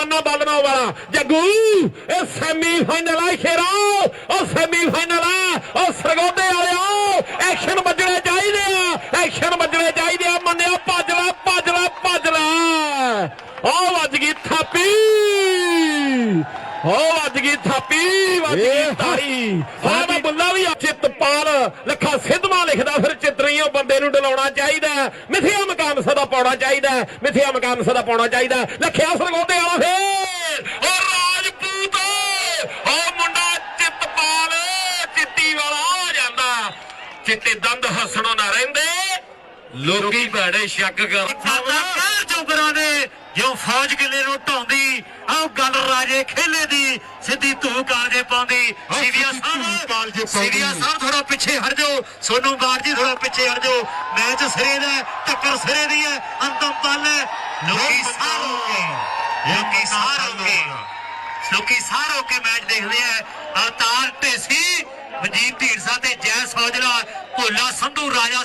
ਮੰਨਾ ਬਾਲਮਾ ਵਾਲਾ। ਜੱਗੂ ਇਹ semi final ਆ ਸ਼ੇਰਾ ਉਹ ਸੈਮੀ ਫਾਈਨਲ ਆ ਉਹ ਸਰਗੋਦੇ ਵਾਲਿਓ ਐਕਸ਼ਨ ਵੱਜਣੇ ਚਾਹੀਦੇ ਆ ਐਕਸ਼ਨ ਵੱਜਣੇ ਚਾਹੀਦੇ ਆ। ਮੰਨਿਆ ਭੱਜ ਲੈ ਭੱਜ ਲੈ ਭੱਜ ਲੈ ਉਹ ਵੱਜ ਗਈ ਥਾਪੀ। ਹੋ ਵੱਜ ਗਈ ਥਾਪੀ ਵੱਜ ਗਈ ਤਾੜੀ। ਬੁੱਲਾ ਵੀ ਚਿੱਤਪਾਲ ਲੱਖਾ ਸਿੱਧਵਾ ਲਿਖਦਾ, ਫਿਰ ਚਿੱਤਰੀਓ ਬੰਦੇ ਨੂੰ ਡਲਾਉਣਾ ਚਾਹੀਦਾ ਹੈ। ਮਿੱਥਿਆ ਸਦਾ ਪਾਉਣਾ ਚਾਹੀਦਾ ਹੈ। ਮਿੱਥਿਆ ਸਦਾ ਪਾਉਣਾ ਚਾਹੀਦਾ ਲੱਖਿਆ ਸਰਗੋਦੇ ਵਾਲਾ ਫੇਰ, ਓ ਰਾਜਪੂਤ, ਓ ਮੁੰਡਾ ਚਿੱਤਪਾਲ, ਚਿੱਟੀ ਵਾਲਾ ਆ ਜਾਂਦਾ ਚਿੱਟੇ ਦੰਦ ਹੱਸਣੋਂ ਨਾ ਰਹਿੰਦੇ, ਲੋਕੀ ਭੈੜੇ ਸ਼ੱਕ ਕਰ ਸਾਡਾ ਕਹਿਰ ਚੋਬਰਾਂ ਨੇ ਜਿਉ ਫੌਜ ਕਿਲੇ ਨੂੰ ਢਾਉਂਦੀ ਆਹ ਗੱਲ ਰਾਜੇ ਖੇਲੇ ਦੀ ਸਿੱਧੀ ਧੂ ਕਾਲਜੇ ਪਾਉਂਦੀ। ਕਾਲਜੇ ਸਾਹਿਬ। ਸੀਰੀਆ ਸਾਹਿਬ ਥੋੜਾ ਪਿੱਛੇ ਹਟ ਜਾਓ ਸੋਨੂ ਬਾਰ ਜੀ ਥੋੜਾ ਪਿੱਛੇ ਹਟ ਜਾਓ। ਮੈਚ ਸਿਰੇ ਦਾ ਹੈ, ਟੱਕਰ ਸਿਰੇ ਦੀ ਹੈ ਅੰਤਮ ਪਲ ਹੈ। ਲੋਕੀ ਸਾਰੋ ਲੋਕੀ ਸਾਰੋ ਲੋਕੀ ਸਾਰੋ ਕੇ ਮੈਚ ਦੇਖਦੇ ਆ। ਅਵਤਾਰ ਢੇਸੀ ਮਨਜੀਤ ਢੀਂਡਸਾ ਤੇ ਜੈ ਸੌਜਲਾ ਭੋਲਾ ਸੰਧੂ ਰਾਜਾ